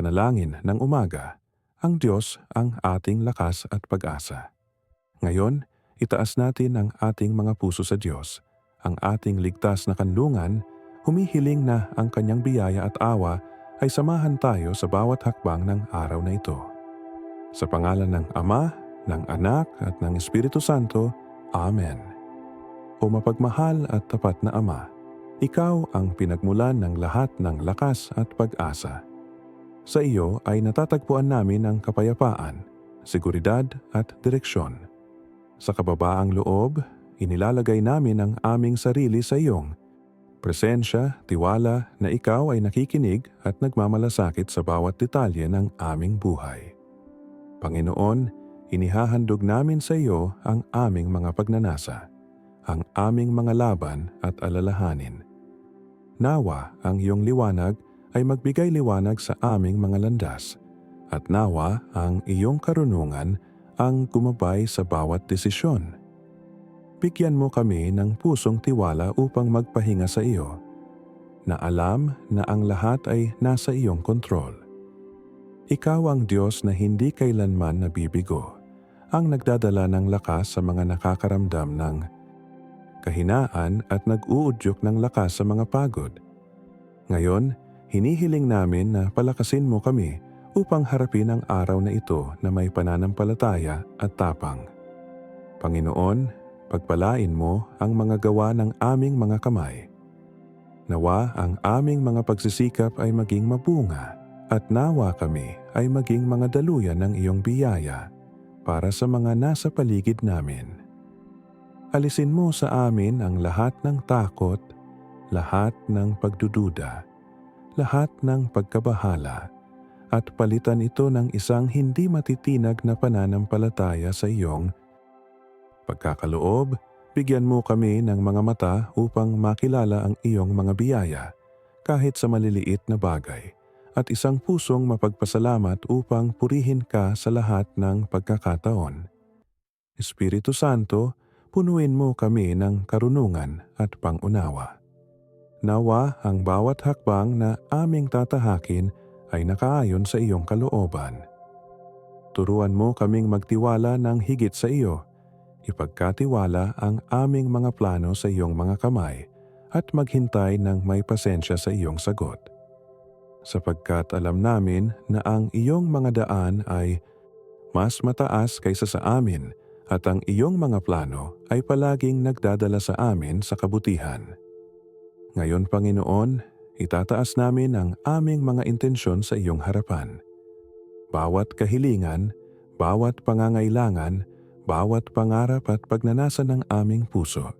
panalangin ng umaga, ang Diyos ang ating lakas at pag-asa. Ngayon, itaas natin ang ating mga puso sa Diyos, ang ating ligtas na kanlungan, humihiling na ang kanyang biyaya at awa ay samahan tayo sa bawat hakbang ng araw na ito. Sa pangalan ng Ama, ng Anak at ng Espiritu Santo, Amen. O mapagmahal at tapat na Ama, ikaw ang pinagmulan ng lahat ng lakas at pag-asa. Sa iyo ay natatagpuan namin ang kapayapaan, seguridad at direksyon. Sa kababaang loob, inilalagay namin ang aming sarili sa iyong presensya, tiwala na ikaw ay nakikinig at nagmamalasakit sa bawat detalye ng aming buhay. Panginoon, inihahandog namin sa iyo ang aming mga pagnanasa, ang aming mga laban at alalahanin. Nawa ang iyong liwanag ay magbigay liwanag sa aming mga landas, at nawa ang iyong karunungan ang gumabay sa bawat desisyon. Bigyan mo kami ng pusong tiwala upang magpahinga sa iyo, na alam na ang lahat ay nasa iyong kontrol. Ikaw ang Diyos na hindi kailanman nabibigo, ang nagdadala ng lakas sa mga nakakaramdam ng kahinaan at nag-uudyok ng lakas sa mga pagod. Ngayon, hinihiling namin na palakasin mo kami upang harapin ang araw na ito na may pananampalataya at tapang. Panginoon, pagpalain mo ang mga gawa ng aming mga kamay. Nawa ang aming mga pagsisikap ay maging mabunga at nawa kami ay maging mga daluyan ng iyong biyaya para sa mga nasa paligid namin. Alisin mo sa amin ang lahat ng takot, lahat ng pagdududa, lahat ng pagkabahala, at palitan ito ng isang hindi matitinag na pananampalataya sa iyong pagkakaloob, bigyan mo kami ng mga mata upang makilala ang iyong mga biyaya kahit sa maliliit na bagay at isang pusong mapagpasalamat upang purihin ka sa lahat ng pagkakataon. Espiritu Santo, punuin mo kami ng karunungan at pangunawa. Nawa ang bawat hakbang na aming tatahakin ay nakaayon sa iyong kalooban. Turuan mo kaming magtiwala ng higit sa iyo ipagkatiwala ang aming mga plano sa iyong mga kamay at maghintay ng may pasensya sa iyong sagot. Sapagkat alam namin na ang iyong mga daan ay mas mataas kaysa sa amin at ang iyong mga plano ay palaging nagdadala sa amin sa kabutihan. Ngayon Panginoon, itataas namin ang aming mga intensyon sa iyong harapan. Bawat kahilingan, bawat pangangailangan, bawat pangarap at pagnanasa ng aming puso.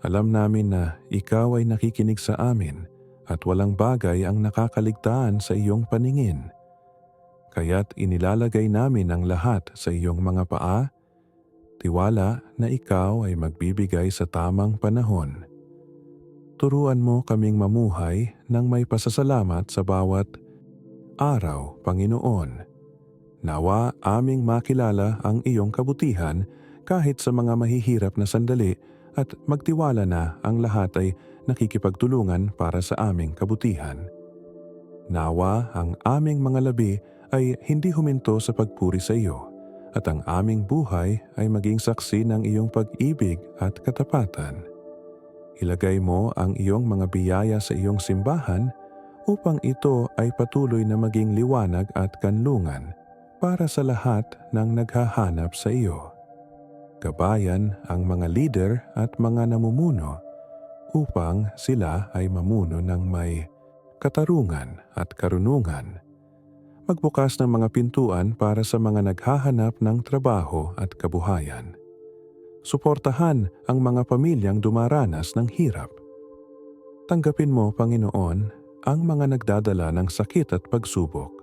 Alam namin na ikaw ay nakikinig sa amin at walang bagay ang nakakaligtaan sa iyong paningin. Kaya't inilalagay namin ang lahat sa iyong mga paa, tiwala na ikaw ay magbibigay sa tamang panahon. Turuan mo kaming mamuhay ng may pasasalamat sa bawat araw, Panginoon Nawa aming makilala ang iyong kabutihan kahit sa mga mahihirap na sandali at magtiwala na ang lahat ay nakikipagtulungan para sa aming kabutihan. Nawa ang aming mga labi ay hindi huminto sa pagpuri sa iyo at ang aming buhay ay maging saksi ng iyong pag-ibig at katapatan. Ilagay mo ang iyong mga biyaya sa iyong simbahan upang ito ay patuloy na maging liwanag at kanlungan para sa lahat ng naghahanap sa iyo. Gabayan ang mga leader at mga namumuno upang sila ay mamuno ng may katarungan at karunungan. Magbukas ng mga pintuan para sa mga naghahanap ng trabaho at kabuhayan. Suportahan ang mga pamilyang dumaranas ng hirap. Tanggapin mo, Panginoon, ang mga nagdadala ng sakit at pagsubok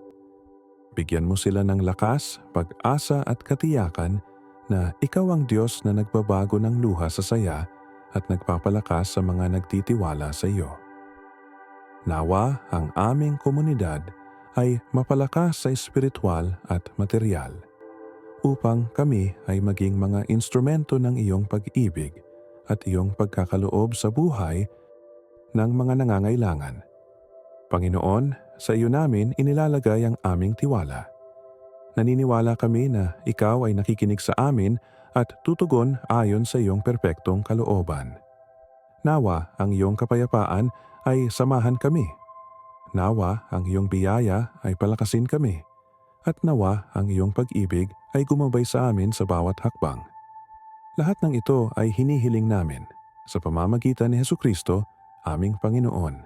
Bigyan mo sila ng lakas, pag-asa at katiyakan na ikaw ang Diyos na nagbabago ng luha sa saya at nagpapalakas sa mga nagtitiwala sa iyo. Nawa ang aming komunidad ay mapalakas sa espiritual at material upang kami ay maging mga instrumento ng iyong pag-ibig at iyong pagkakaloob sa buhay ng mga nangangailangan. Panginoon, sa iyo namin inilalagay ang aming tiwala. Naniniwala kami na ikaw ay nakikinig sa amin at tutugon ayon sa iyong perpektong kalooban. Nawa ang iyong kapayapaan ay samahan kami. Nawa ang iyong biyaya ay palakasin kami. At nawa ang iyong pag-ibig ay gumabay sa amin sa bawat hakbang. Lahat ng ito ay hinihiling namin sa pamamagitan ni Heso Kristo, aming Panginoon.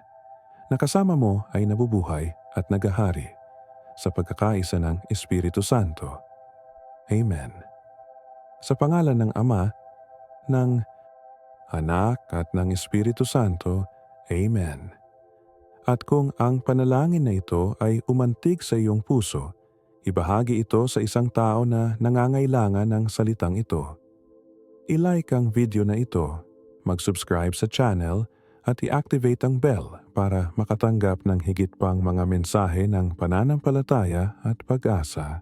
Nakasama mo ay nabubuhay at nagahari sa pagkakaisa ng Espiritu Santo. Amen. Sa pangalan ng Ama, ng Anak at ng Espiritu Santo. Amen. At kung ang panalangin na ito ay umantig sa iyong puso, ibahagi ito sa isang tao na nangangailangan ng salitang ito. I-like ang video na ito, mag-subscribe sa channel at i-activate ang bell para makatanggap ng higit pang mga mensahe ng pananampalataya at pag-asa.